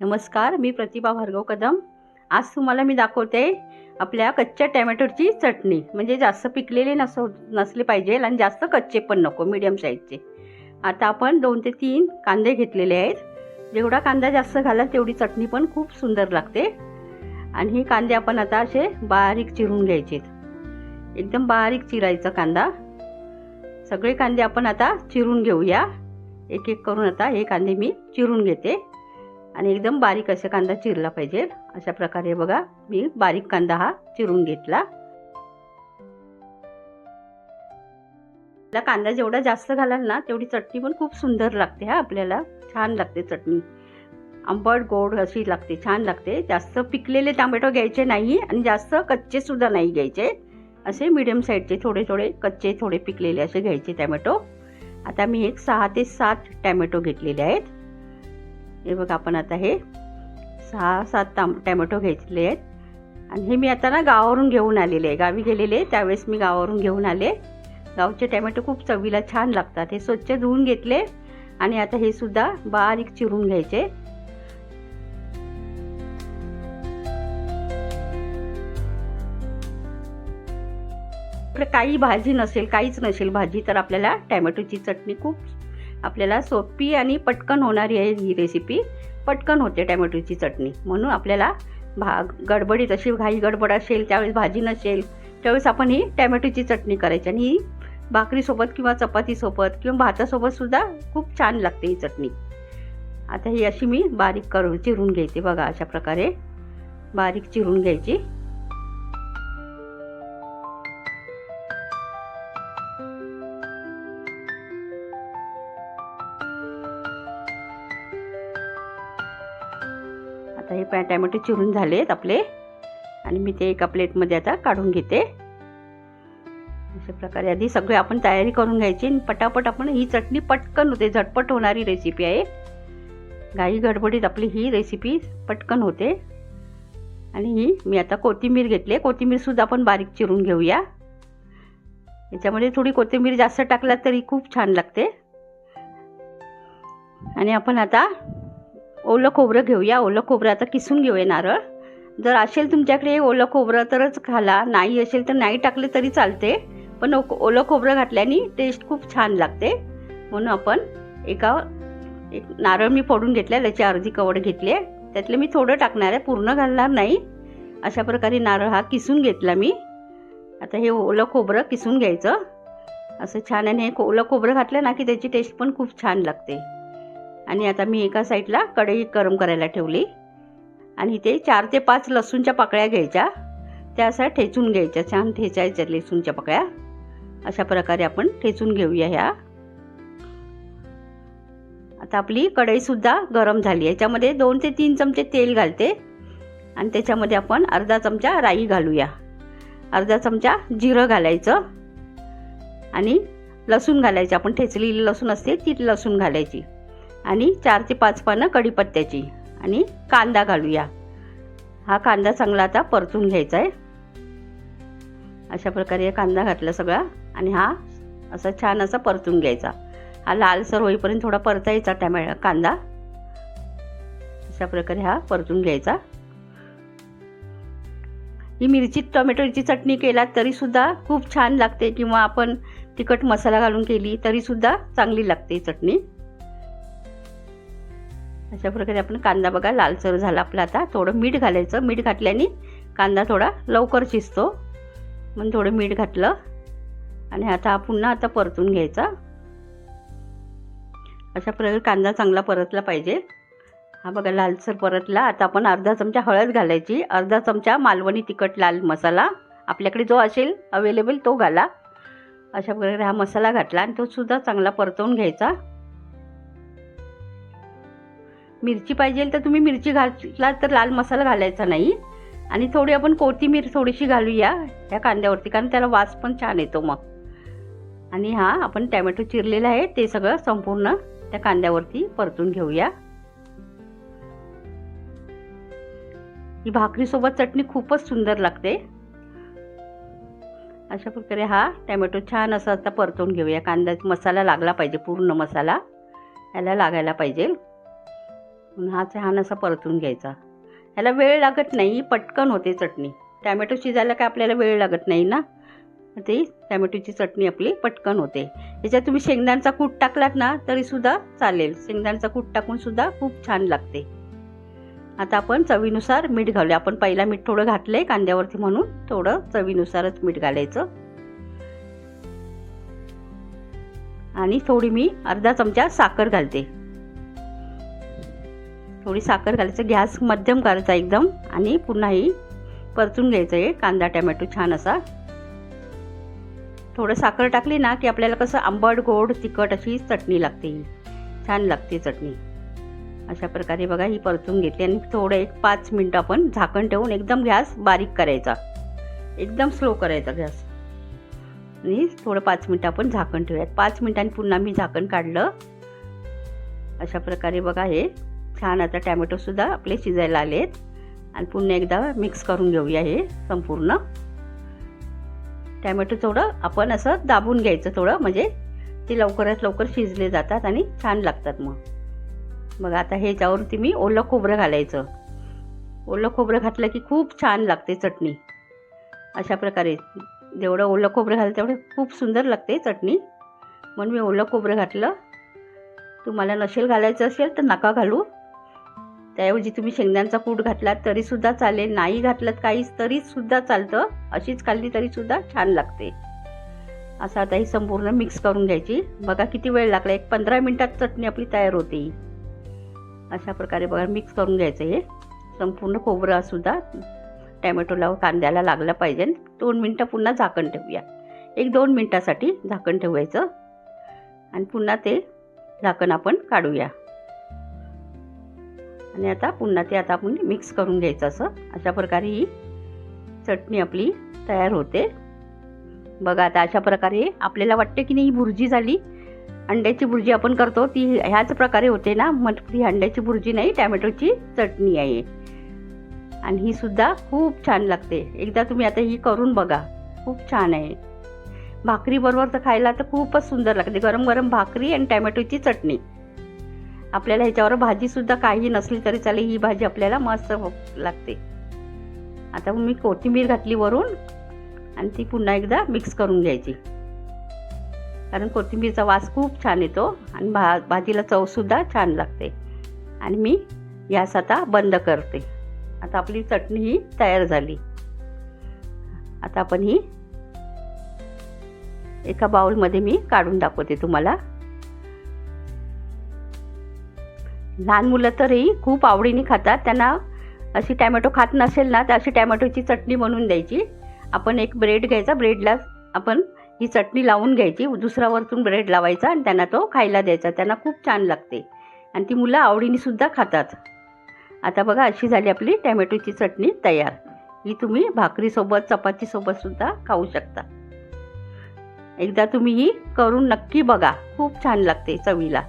नमस्कार मी प्रतिभा भार्गव कदम. आज तुम्हाला मी दाखवते आपल्या कच्च्या टॅमॅटोची चटणी. म्हणजे जास्त पिकलेले नसो नसले पाहिजे आणि जास्त कच्चे पण नको मीडियम साईजचे आता आपण दोन ते तीन कांदे घेतलेले आहेत. जेवढा कांदा जास्त घालाल तेवढी चटणी पण खूप सुंदर लागते. आणि हे कांदे आपण आता असे बारीक चिरून घ्यायचे एकदम बारीक चिरायचा कांदा. सगळे कांदे आपण आता चिरून घेऊया. एक एक करून आता हे कांदे मी चिरून घेते. आणि एकदम बारीक असा कांदा चिरला पाहिजे. अशा प्रकारे बघा मी बारीक कांदा हा चिरून घेतला. कांदा जेवढा जास्त घालाल ना तेवढी चटणी पण खूप सुंदर लागते हा आपल्याला. छान लागते चटणी. आंबट गोड अशी लागते छान लागते. जास्त पिकलेले टोमॅटो घ्यायचे नाही आणि जास्त कच्चे सुद्धा नाही घ्यायचे. असे मिडियम साईडचे थोडे थोडे कच्चे थोडे पिकलेले असे घ्यायचे टॅमॅटो. आता मी एक सहा ते सात टॅमॅटो घेतलेले आहेत. हे बघ आपण आता हे सहा सात ताम टॅमॅटो घेतले आहेत. आणि हे मी आता ना गावावरून घेऊन आलेले आहे. गावी गेलेले त्यावेळेस मी गावावरून घेऊन आले. गावचे टॅमॅटो खूप चवीला छान लागतात. हे स्वच्छ धुवून घेतले आणि आता हे सुद्धा बारीक चिरून घ्यायचे. काही भाजी नसेल काहीच नसेल भाजी तर आपल्याला टॅमॅटोची चटणी खूप आपल्याला सोपी आणि पटकन होणारी आहे ही रेसिपी पटकन होते टॅमॅटोची चटणी. म्हणून आपल्याला भा गडबडीत अशी घाई गडबड असेल त्यावेळेस भाजी नसेल त्यावेळेस आपण ही टॅमॅटोची चटणी करायची. आणि ही भाकरीसोबत किंवा चपातीसोबत किंवा भातासोबत सुद्धा खूप छान लागते ही चटणी. आता ही अशी मी बारीक करून चिरून घ्यायची बघा अशा प्रकारे. बारीक चिरून घ्यायची. आता हे पॅ टॅमॅटो चिरून झालेत आपले. आणि मी ते एका प्लेटमध्ये आता काढून घेते. अशा प्रकारे आधी सगळे आपण तयारी करून घ्यायची आणि पटापट आपण ही चटणी पटकन होते झटपट होणारी रेसिपी आहे. घाई गडबडीत आपली ही रेसिपी पटकन होते. आणि ही मी आता कोथिंबीर घेतली कोथिंबीरसुद्धा आपण बारीक चिरून घेऊया. याच्यामध्ये थोडी कोथिंबीर जास्त टाकला तरी खूप छान लागते. आणि आपण आता ओलं खोबरं घेऊया. ओलं खोबरं आता किसून घेऊया नारळ. जर असेल तुमच्याकडे ओलं खोबरं तरच घाला. नाही असेल तर नाही टाकले तरी चालते. पण ओलं खोबरं घातल्याने टेस्ट खूप छान लागते. म्हणून आपण एका एक नारळ मी फोडून घेतला त्याची अर्धी कवड घेतली त्यातले मी थोडं टाकणार आहे. पूर्ण घालणार नाही. अशा प्रकारे नारळ हा किसून घेतला मी. आता हे ओलं खोबरं किसून घ्यायचं. असं छान आणि हे ओलं खोबरं घातलं ना की त्याची टेस्ट पण खूप छान लागते. आणि आता मी एका साईडला कढई गरम करायला ठेवली. आणि ते चार ते पाच लसूणच्या पाकळ्या घ्यायच्या. त्या असं ठेचून घ्यायच्या. छान ठेचायच्या लसूणच्या पाकळ्या. अशा प्रकारे आपण ठेचून घेऊया ह्या. आता आपली कढईसुद्धा गरम झाली याच्यामध्ये दोन ते तीन चमचे तेल घालते. आणि त्याच्यामध्ये आपण अर्धा चमचा राई घालूया. अर्धा चमचा जिरं घालायचं. आणि लसूण घालायचं. आपण ठेचलेली लसूण असते ती लसूण घालायची. आणि चार ते पाच पानं कढीपत्त्याची. आणि कांदा घालूया. हा कांदा चांगला आता परतून घ्यायचा आहे अशा प्रकारे कांदा घातला सगळा आणि हा असा छान असा परतून घ्यायचा. हा लालसर होईपर्यंत थोडा परतायचा टॅमॅ कांदा. अशा प्रकारे हा परतून घ्यायचा. ही मिरची टोमॅटोची चटणी केला तरीसुद्धा खूप छान लागते किंवा आपण तिखट मसाला घालून केली तरीसुद्धा चांगली लागते चटणी. अशा प्रकारे आपण कांदा बघा लालसर झाला आपला आता. थोडं मीठ घालायचं. मीठ घातल्याने कांदा थोडा लवकर शिजतो. म्हणून थोडं मीठ घातलं. आणि आता पुन्हा आता परतून घ्यायचा. अशा प्रकारे कांदा चांगला परतला पाहिजे. हा बघा लालसर परतला. आता आपण अर्धा चमचा हळद घालायची. अर्धा चमचा मालवणी तिखट लाल मसाला आपल्याकडे जो असेल अवेलेबल तो घाला. अशा प्रकारे हा मसाला घातला आणि तो सुद्धा चांगला परतवून घ्यायचा. मिरची पाहिजे तर तुम्ही मिरची घातला तर लाल मसाला घालायचा नाही. आणि थोडी आपण कोथिंबीर थोडीशी घालूया ह्या कांद्यावरती कारण त्याला वास पण छान येतो मग. आणि हा आपण टॅमॅटो चिरलेला आहे ते सगळं संपूर्ण त्या कांद्यावरती परतून घेऊया. ही भाकरीसोबत चटणी खूपच सुंदर लागते. अशा प्रकारे हा टॅमॅटो छान असा आता परतून घेऊया. कांदा मसाला लागला पाहिजे पूर्ण मसाला. याला लागायला पाहिजे. पुन्हा हा छान असा परतून घ्यायचा. ह्याला वेळ लागत नाही पटकन होते चटणी. टॅमॅटो शिजायला काय आपल्याला वेळ लागत नाही ना? ते टॅमॅटोची चटणी आपली पटकन होते. याच्यात तुम्ही शेंगदाणचा कूट टाकलात ना तरीसुद्धा चालेल. शेंगदाण्याचा कूट टाकून सुद्धा खूप छान लागते. आता आपण चवीनुसार मीठ घालूया. आपण पहिला मीठ थोडं घातलं आहे कांद्यावरती म्हणून. थोडं चवीनुसारच मीठ घालायचं. आणि थोडी मी अर्धा चमचा साखर घालते. थोडी साखर घालायचं गॅस मध्यम करायचा एकदम आणि पुन्हा ही परतून घ्यायचं आहे कांदा टॅमॅटो छान असा. थोडं साखर टाकली ना की आपल्याला कसं आंबट गोड तिखट अशी चटणी लागते. ही छान लागते चटणी. अशा प्रकारे बघा ही परतून घेतली आणि थोडं एक पाच मिनटं आपण झाकण ठेवून एकदम गॅस बारीक करायचा. एकदम स्लो करायचा गॅस. आणि थोडं पाच मिनटं आपण झाकण ठेवूयात. पाच मिनटांनी पुन्हा मी झाकण काढलं. अशा प्रकारे बघा हे छान आता टॅमॅटोसुद्धा आपले शिजायला आलेत. आणि पुन्हा एकदा मिक्स करून घेऊया हे संपूर्ण. टॅमॅटो थोडं आपण असं दाबून घ्यायचं थोडं म्हणजे ते लवकरात लवकर शिजले जातात आणि छान लागतात मग. मग आता ह्याच्यावरती मी ओलं खोबरं घालायचं. ओलं खोबरं घातलं की खूप छान लागते चटणी. अशा प्रकारे जेवढं ओलं खोबरं घालं तेवढं खूप सुंदर लागते चटणी. म्हणून मी ओलं खोबरं घातलं. तुम्हाला नसेल घालायचं असेल तर नका घालू. त्याऐवजी तुम्ही शेंगदाण्याचा कूट घातलात तरीसुद्धा चालेल. नाही घातलं काहीच तरीसुद्धा चालतं. अशीच खाल्ली तरीसुद्धा छान लागते. असं आता ही संपूर्ण मिक्स करून घ्यायची. बघा किती वेळ लागला. एक पंधरा मिनटात चटणी आपली तयार होते. अशा प्रकारे बघा मिक्स करून घ्यायचं हे. संपूर्ण खोबरं सुद्धा टॅमॅटोला कांद्याला लागलं पाहिजे. दोन मिनटं पुन्हा झाकण ठेवूया. एक दोन मिनटासाठी झाकण ठेवायचं. आणि पुन्हा ते झाकण आपण काढूया. आणि आता पुन्हा ते आता आपण मिक्स करून घ्यायचं असं. अशा प्रकारे ही चटणी आपली तयार होते. बघा आता अशा प्रकारे आपल्याला वाटते की नाही ही भुर्जी झाली. अंड्याची भुर्जी आपण करतो. ती ह्याच प्रकारे होते ना. मग ती अंड्याची भुर्जी नाही टॅमॅटोची चटणी आहे. आणि ही सुद्धा खूप छान लागते. एकदा तुम्ही आता ही करून बघा. खूप छान आहे. भाकरीबरोबर तर खायला तर खूपच सुंदर लागते. गरम गरम भाकरी आणि टॅमॅटोची चटणी. आपल्याला ह्याच्यावर भाजीसुद्धा काही नसली तरी चालेल ही भाजी आपल्याला मस्त हो- लागते. आता मी कोथिंबीर घातली वरून आणि ती पुन्हा एकदा मिक्स करून घ्यायची. कारण कोथिंबीरचा वास खूप छान येतो आणि भा भाजीला चवसुद्धा छान लागते. आणि मी गॅस आता बंद करते. आता आपली चटणी ही तयार झाली. आता आपण ही एका बाउलमध्ये मी काढून दाखवते तुम्हाला. लहान मुलं तरी खूप आवडीने खातात. त्यांना अशी टॅमॅटो खात नसेल ना तर अशी टॅमॅटोची चटणी बनवून द्यायची. आपण एक ब्रेड घ्यायचा ब्रेडला आपण ही चटणी लावून घ्यायची. दुसरा वरतून ब्रेड लावायचा आणि त्यांना तो खायला द्यायचा. त्यांना खूप छान लागते. आणि ती मुलं आवडीनेसुद्धा खातात. आता बघा अशी झाली आपली टॅमॅटोची चटणी तयार. ही तुम्ही भाकरीसोबत चपातीसोबतसुद्धा खाऊ शकता. एकदा तुम्ही ही करून नक्की बघा. खूप छान लागते चवीला.